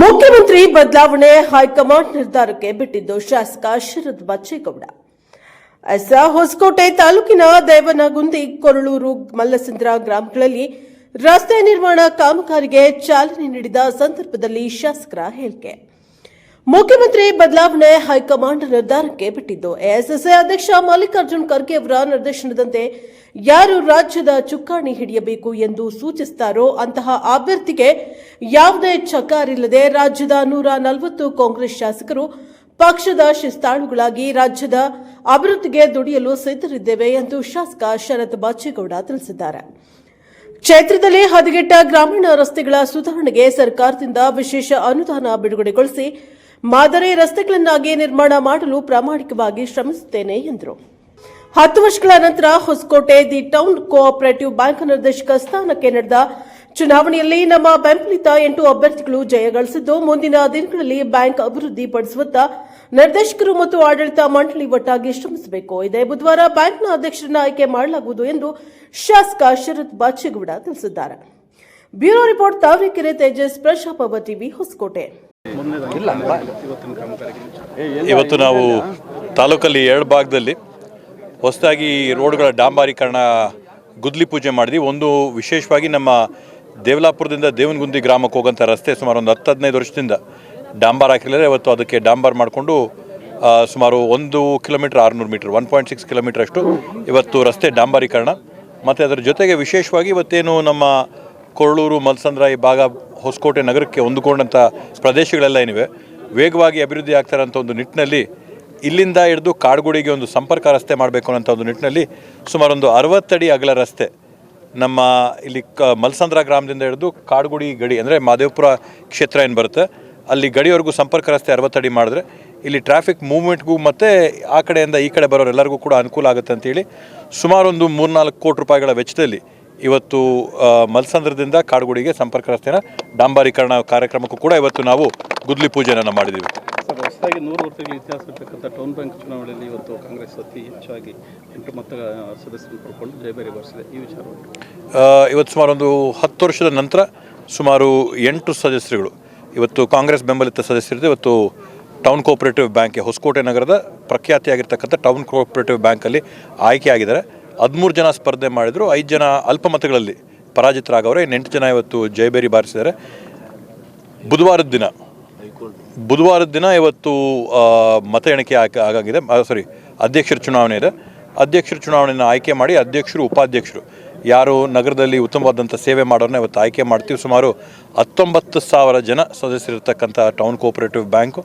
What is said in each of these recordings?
ಮುಖ್ಯಮಂತ್ರಿ ಬದಲಾವಣೆ ಹೈಕಮಾಂಡ್ ನಿರ್ಧಾರಕ್ಕೆ ಬಿಟ್ಟಿದ್ದು ಶಾಸಕ ಶರದ್ ಬಚ್ಚೇಗೌಡ. ಎಸ್ ಹೊಸಕೋಟೆ ತಾಲೂಕಿನ ದೇವನಗುಂದಿ ಕೊರಳೂರು ಮಲ್ಲಸಂದ್ರ ಗ್ರಾಮಗಳಲ್ಲಿ ರಸ್ತೆ ನಿರ್ಮಾಣ ಕಾಮಗಾರಿಗೆ ಚಾಲನೆ ನೀಡಿದ ಸಂದರ್ಭದಲ್ಲಿ ಶಾಸಕರ ಹೇಳಿಕೆ. ಮುಖ್ಯಮಂತ್ರಿ ಬದಲಾವಣೆ ಹೈಕಮಾಂಡ್ ನಿರ್ಧಾರಕ್ಕೆ ಬಿಟ್ಟಿದ್ದು. ಎಐಸಿಸಿ ಅಧ್ಯಕ್ಷ ಮಲ್ಲಿಕಾರ್ಜುನ್ ಖರ್ಗೆ ಅವರ ನಿರ್ದೇಶನದಂತೆ ಯಾರು ರಾಜ್ಯದ ಚುಕ್ಕಾಣಿ ಹಿಡಿಯಬೇಕು ಎಂದು ಸೂಚಿಸುತ್ತಾರೋ ಅಂತಹ ಅಭ್ಯರ್ಥಿಗೆ ಯಾವುದೇ ಚಕಾರಿಲ್ಲದೆ ರಾಜ್ಯದ ನೂರ ನಲವತ್ತು ಕಾಂಗ್ರೆಸ್ ಶಾಸಕರು ಪಕ್ಷದ ಶಿಸ್ತಾಳುಗಳಾಗಿ ರಾಜ್ಯದ ಅಭಿವೃದ್ಧಿಗೆ ದುಡಿಯಲು ಸಿದ್ಧರಿದ್ದೇವೆ ಎಂದು ಶಾಸಕ ಶರತ್ ಬಾಚೇಗೌಡ ತಿಳಿಸಿದ್ದಾರೆ. ಕ್ಷೇತ್ರದಲ್ಲಿ ಹದಗೆಟ್ಟ ಗ್ರಾಮೀಣ ರಸ್ತೆಗಳ ಸುಧಾರಣೆಗೆ ಸರ್ಕಾರದಿಂದ ವಿಶೇಷ ಅನುದಾನ ಬಿಡುಗಡೆಗೊಳಿಸಿ ಮಾದರಿ ರಸ್ತೆಗಳನ್ನಾಗಿ ನಿರ್ಮಾಣ ಮಾಡಲು ಪ್ರಾಮಾಣಿಕವಾಗಿ ಶ್ರಮಿಸುತ್ತೇನೆ ಎಂದರು. ಹತ್ತು ವರ್ಷಗಳ ನಂತರ Hoskote the town cooperative bank ನಿರ್ದೇಶಕ ಸ್ಥಾನಕ್ಕೆ ನಡೆದ ಚುನಾವಣೆಯಲ್ಲಿ ನಮ್ಮ ಬೆಂಬಲಿತ ಎಂಟು ಅಭ್ಯರ್ಥಿಗಳು ಜಯಗಳಿಸಿದ್ದು ಮುಂದಿನ ದಿನಗಳಲ್ಲಿ ಬ್ಯಾಂಕ್ ಅಭಿವೃದ್ಧಿ ಪಡಿಸುವತ್ತ ನಿರ್ದೇಶಕರು ಮತ್ತು ಆಡಳಿತ ಮಂಡಳಿ ಒಟ್ಟಾಗಿ ಶ್ರಮಿಸಬೇಕು. ಇದೇ ಬುಧವಾರ ಬ್ಯಾಂಕ್ನ ಅಧ್ಯಕ್ಷರನ್ನು ಆಯ್ಕೆ ಮಾಡಲಾಗುವುದು ಎಂದು ಶಾಸಕ ಶರತ್ ಬಾಚೇಗೌಡ ತಿಳಿಸಿದ್ದಾರೆ. ಬ್ಯೂರೋ ರಿಪೋರ್ಟ್ ತಾವರೆಕೆರೆ, ತೇಜಸ್ ಪ್ರಜಾಪವ ಟಿವಿ ಹೊಸಕೋಟೆ. ಇವತ್ತು ನಾವು ತಾಲೂಕಲ್ಲಿ ಎರಡು ಭಾಗದಲ್ಲಿ ಹೊಸದಾಗಿ ರೋಡ್ಗಳ ಡಾಂಬಾರೀಕರಣ ಗುದ್ಲಿ ಪೂಜೆ ಮಾಡಿದ್ವಿ. ಒಂದು ವಿಶೇಷವಾಗಿ ನಮ್ಮ ದೇವಲಾಪುರದಿಂದ ದೇವನಗುಂದಿ ಗ್ರಾಮಕ್ಕೆ ಹೋಗೋಂಥ ರಸ್ತೆ ಸುಮಾರು ಒಂದು ಹತ್ತು ಹದಿನೈದು ವರ್ಷದಿಂದ ಡಾಂಬಾರ್ ಹಾಕಿರಲಿಲ್ಲ. ಇವತ್ತು ಅದಕ್ಕೆ ಡಾಂಬಾರ್ ಮಾಡಿಕೊಂಡು ಸುಮಾರು ಒಂದು ಕಿಲೋಮೀಟರ್ ಆರುನೂರು metre one point six kilometre ಅಷ್ಟು ಇವತ್ತು ರಸ್ತೆ ಡಾಂಬಾರೀಕರಣ. ಮತ್ತು ಅದರ ಜೊತೆಗೆ ವಿಶೇಷವಾಗಿ ಇವತ್ತೇನು ನಮ್ಮ ಕೊರಳೂರು ಮಲ್ಸಂದ್ರ ಈ ಭಾಗ ಹೊಸಕೋಟೆ ನಗರಕ್ಕೆ ಹೊಂದಿಕೊಂಡಂಥ ಪ್ರದೇಶಗಳೆಲ್ಲ ಏನಿವೆ, ವೇಗವಾಗಿ ಅಭಿವೃದ್ಧಿ ಆಗ್ತಾರಂಥ ಒಂದು ನಿಟ್ಟಿನಲ್ಲಿ ಇಲ್ಲಿಂದ ಹಿಡಿದು ಕಾಡುಗುಡಿಗೆ ಒಂದು ಸಂಪರ್ಕ ರಸ್ತೆ ಮಾಡಬೇಕು ಅನ್ನೋಂಥ ಒಂದು ನಿಟ್ಟಿನಲ್ಲಿ ಸುಮಾರು ಒಂದು ಅರವತ್ತಡಿ ಅಗಲ ರಸ್ತೆ ನಮ್ಮ ಇಲ್ಲಿ ಕ ಮಲ್ಸಂದ್ರ ಗ್ರಾಮದಿಂದ ಹಿಡಿದು ಕಾಡುಗುಡಿ ಗಡಿ ಅಂದರೆ ಮಾದೇವಪುರ ಕ್ಷೇತ್ರ ಏನು ಬರುತ್ತೆ, ಅಲ್ಲಿ ಗಡಿಯವರೆಗೂ ಸಂಪರ್ಕ ರಸ್ತೆ ಅರವತ್ತಡಿ ಮಾಡಿದ್ರೆ ಇಲ್ಲಿ ಟ್ರಾಫಿಕ್ ಮೂವ್ಮೆಂಟ್ಗೂ ಮತ್ತು ಆ ಕಡೆಯಿಂದ ಈ ಕಡೆ ಬರೋರೆಲ್ಲರಿಗೂ ಕೂಡ ಅನುಕೂಲ ಆಗುತ್ತೆ ಅಂತೇಳಿ ಸುಮಾರು ಒಂದು ಮೂರ್ನಾಲ್ಕು ಕೋಟಿ ರೂಪಾಯಿಗಳ ವೆಚ್ಚದಲ್ಲಿ ಇವತ್ತು ಮಲ್ಸಂದ್ರದಿಂದ ಕಾಡುಗುಡಿಗೆ ಸಂಪರ್ಕ ರಸ್ತೆಯ ಡಾಂಬಾರೀಕರಣ ಕಾರ್ಯಕ್ರಮಕ್ಕೂ ಕೂಡ ಇವತ್ತು ನಾವು ಗುದ್ಲಿ ಪೂಜೆಯನ್ನು ಮಾಡಿದ್ದೀವಿ ಸರ್ ಹೊಸದಾಗಿ ನೂರು ವರ್ಷಗಳ ಇತಿಹಾಸ ಇರತಕ್ಕಂಥ ಟೌನ್ ಬ್ಯಾಂಕ್ ಚುನಾವಣೆಯಲ್ಲಿ ಇವತ್ತು ಕಾಂಗ್ರೆಸ್ ಅತಿ ಹೆಚ್ಚಾಗಿ ಎಂಟು ಮತ ಸದಸ್ಯರನ್ನು ಪಡ್ಕೊಂಡು ಜಯಬೇರಿ ಬರೆಸಿದೆ. ಈ ವಿಚಾರ ಇವತ್ತು ಸುಮಾರು ಒಂದು ಹತ್ತು ವರ್ಷದ ನಂತರ ಸುಮಾರು ಎಂಟು ಸದಸ್ಯರುಗಳು ಇವತ್ತು ಕಾಂಗ್ರೆಸ್ ಬೆಂಬಲಿತ ಸದಸ್ಯರಿದ್ದು ಇವತ್ತು ಟೌನ್ ಕೋಆಪರೇಟಿವ್ ಬ್ಯಾಂಕ್ಗೆ ಹೊಸಕೋಟೆ ನಗರದ ಪ್ರಖ್ಯಾತಿಯಾಗಿರ್ತಕ್ಕಂಥ ಟೌನ್ ಕೋಆಪರೇಟಿವ್ ಬ್ಯಾಂಕಲ್ಲಿ ಆಯ್ಕೆಯಾಗಿದ್ದಾರೆ. ಹದಿಮೂರು ಜನ ಸ್ಪರ್ಧೆ ಮಾಡಿದರು. ಐದು ಜನ ಅಲ್ಪಮತಗಳಲ್ಲಿ ಪರಾಜಿತರಾಗವ್ರೆ. ಇನ್ನು ಎಂಟು ಜನ ಇವತ್ತು ಜಯಬೇರಿ ಬಾರಿಸಿದ್ದಾರೆ. ಬುಧವಾರದ ದಿನ. ಬುಧವಾರದ ದಿನ ಇವತ್ತು ಮತ ಎಣಿಕೆ ಆಗ, ಆಗಾಗಿದೆ. ಸಾರಿ ಅಧ್ಯಕ್ಷರ ಚುನಾವಣೆ ಇದೆ. ಅಧ್ಯಕ್ಷರ ಚುನಾವಣೆಯನ್ನು ಆಯ್ಕೆ ಮಾಡಿ ಅಧ್ಯಕ್ಷರು, ಉಪಾಧ್ಯಕ್ಷರು ಯಾರು ನಗರದಲ್ಲಿ ಉತ್ತಮವಾದಂಥ ಸೇವೆ ಮಾಡೋರನ್ನ ಇವತ್ತು ಆಯ್ಕೆ ಮಾಡ್ತೀವಿ. ಸುಮಾರು ಹತ್ತೊಂಬತ್ತು ಸಾವಿರ ಜನ ಸದಸ್ಯರಿರ್ತಕ್ಕಂಥ ಟೌನ್ ಕೋಆಪರೇಟಿವ್ ಬ್ಯಾಂಕು,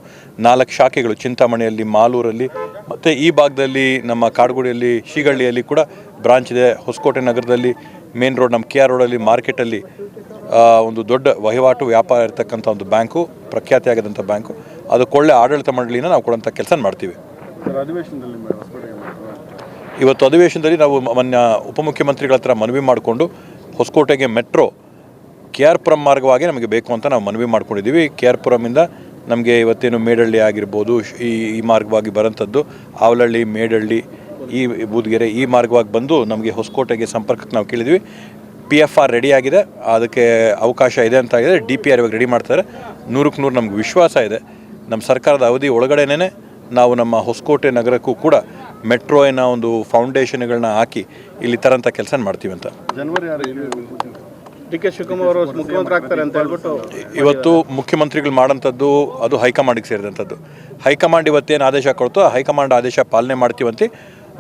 ನಾಲ್ಕು ಶಾಖೆಗಳು, ಚಿಂತಾಮಣಿಯಲ್ಲಿ, ಮಾಲೂರಲ್ಲಿ ಮತ್ತು ಈ ಭಾಗದಲ್ಲಿ ನಮ್ಮ ಕಾಡುಗುಡಿಯಲ್ಲಿ ಶಿಗಳ್ಳಿಯಲ್ಲಿ ಕೂಡ ಬ್ರಾಂಚ್ ಇದೆ. ಹೊಸಕೋಟೆ ನಗರದಲ್ಲಿ ಮೇನ್ ರೋಡ್ ನಮ್ಮ ಕೆ ಆರ್ ರೋಡಲ್ಲಿ ಮಾರ್ಕೆಟಲ್ಲಿ ಒಂದು ದೊಡ್ಡ ವಹಿವಾಟು ವ್ಯಾಪಾರ ಇರತಕ್ಕಂಥ ಒಂದು ಬ್ಯಾಂಕು ಪ್ರಖ್ಯಾತಿಯಾಗದಂಥ ಬ್ಯಾಂಕು. ಅದಕ್ಕೆ ಒಳ್ಳೆ ಆಡಳಿತ ಮಂಡಳಿನ ನಾವು ಕೊಡೋಂಥ ಕೆಲಸ ಮಾಡ್ತೀವಿ. ಇವತ್ತು ಅಧಿವೇಶನದಲ್ಲಿ ನಾವು ಮಾನ್ಯ ಉಪಮುಖ್ಯಮಂತ್ರಿಗಳ ಹತ್ರ ಮನವಿ ಮಾಡಿಕೊಂಡು ಹೊಸಕೋಟೆಗೆ ಮೆಟ್ರೋ ಕೆ ಆರ್ ಪುರಂ ಮಾರ್ಗವಾಗಿ ನಮಗೆ ಬೇಕು ಅಂತ ನಾವು ಮನವಿ ಮಾಡ್ಕೊಂಡಿದ್ದೀವಿ. ಕೆ ಆರ್ ಪುರಮಿಂದ ನಮಗೆ ಇವತ್ತೇನು ಮೇಡಳ್ಳಿ ಆಗಿರ್ಬೋದು, ಈ ಈ ಮಾರ್ಗವಾಗಿ ಬರೋಂಥದ್ದು ಆವಲಹಳ್ಳಿ ಮೇಡಳ್ಳಿ, ಈ ಬೂದ್ಗೆರೆ ಈ ಮಾರ್ಗವಾಗಿ ಬಂದು ನಮಗೆ ಹೊಸಕೋಟೆಗೆ ಸಂಪರ್ಕಕ್ಕೆ ನಾವು ಕೇಳಿದ್ವಿ. ಪಿ ಎಫ್ ಆರ್ ರೆಡಿ ಆಗಿದೆ. ಅದಕ್ಕೆ ಅವಕಾಶ ಇದೆ ಅಂತ ಆಗಿದೆ ಡಿ ಪಿ ಆರ್ ಇವಾಗ ರೆಡಿ ಮಾಡ್ತಾರೆ ನೂರಕ್ಕೆ ನೂರು ನಮ್ಗೆ ವಿಶ್ವಾಸ ಇದೆ. ನಮ್ಮ ಸರ್ಕಾರದ ಅವಧಿ ಒಳಗಡೆನೇ ನಾವು ನಮ್ಮ ಹೊಸಕೋಟೆ ನಗರಕ್ಕೂ ಕೂಡ ಮೆಟ್ರೋ ಏನೋ ಒಂದು ಫೌಂಡೇಶನ್ಗಳನ್ನ ಹಾಕಿ ಇಲ್ಲಿ ತರಂಥ ಕೆಲಸ ಮಾಡ್ತೀವಿ ಅಂತ. ಜನವರಿ ಡಿ ಕೆ ಶಿವಕುಮಾರ್ ಅವರು ಮುಖ್ಯಮಂತ್ರಿ ಆಗ್ತಾರೆ ಅಂತ ಹೇಳ್ಬಿಟ್ಟು ಇವತ್ತು ಮುಖ್ಯಮಂತ್ರಿಗಳು ಮಾಡೋಂಥದ್ದು ಅದು ಹೈಕಮಾಂಡಿಗೆ ಸೇರಿದಂಥದ್ದು. ಹೈಕಮಾಂಡ್ ಇವತ್ತೇನು ಆದೇಶ ಕೊಡ್ತೋ ಆ ಹೈಕಮಾಂಡ್ ಆದೇಶ ಪಾಲನೆ ಮಾಡ್ತೀವಂತೆ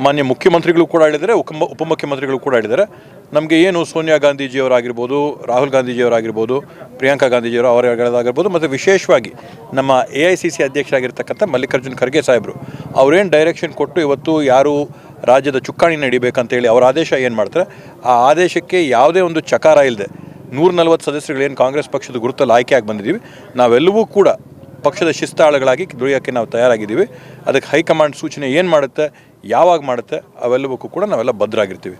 ಮಾನ್ಯ ಮುಖ್ಯಮಂತ್ರಿಗಳು ಕೂಡ ಹೇಳಿದರೆ ಉಪ ಉಪಮುಖ್ಯಮಂತ್ರಿಗಳು ಕೂಡ ಹೇಳಿದ್ದಾರೆ. ನಮಗೆ ಏನು ಸೋನಿಯಾ ಗಾಂಧೀಜಿಯವರಾಗಿರ್ಬೋದು ರಾಹುಲ್ ಗಾಂಧೀಜಿಯವರಾಗಿರ್ಬೋದು ಪ್ರಿಯಾಂಕಾ ಗಾಂಧೀಜಿಯವರು ಅವರಾಗಿರ್ಬೋದು ಮತ್ತು ವಿಶೇಷವಾಗಿ ನಮ್ಮ ಎ ಐ ಸಿ ಸಿ ಅಧ್ಯಕ್ಷರಾಗಿರ್ತಕ್ಕಂಥ ಮಲ್ಲಿಕಾರ್ಜುನ್ ಖರ್ಗೆ ಸಾಹೇಬರು ಅವರೇನು ಡೈರೆಕ್ಷನ್ ಕೊಟ್ಟು ಇವತ್ತು ಯಾರು ರಾಜ್ಯದ ಚುಕ್ಕಾಣಿ ನಡಿಬೇಕಂತೇಳಿ ಅವರ ಆದೇಶ ಏನು ಮಾಡ್ತಾರೆ? ಆ ಆದೇಶಕ್ಕೆ ಯಾವುದೇ ಒಂದು ಚಕಾರ ಇಲ್ಲದೆ ನೂರ ನಲವತ್ತು ಸದಸ್ಯರುಗಳೇನು ಕಾಂಗ್ರೆಸ್ ಪಕ್ಷದ ಗುರುತಲ್ಲಿ ಆಯ್ಕೆಯಾಗಿ ಬಂದಿದ್ದೀವಿ. ನಾವೆಲ್ಲವೂ ಕೂಡ ಪಕ್ಷದ ಶಿಸ್ತಾಳುಗಳಾಗಿ ದುಡಿಯೋಕ್ಕೆ ನಾವು ತಯಾರಾಗಿದ್ದೀವಿ. ಅದಕ್ಕೆ ಹೈಕಮಾಂಡ್ ಸೂಚನೆ ಏನು ಮಾಡುತ್ತೆ, ಯಾವಾಗ ಮಾಡುತ್ತೆ, ಅವೆಲ್ಲವಕ್ಕೂ ಕೂಡ ನಾವೆಲ್ಲ ಭದ್ರಾಗಿರ್ತೀವಿ.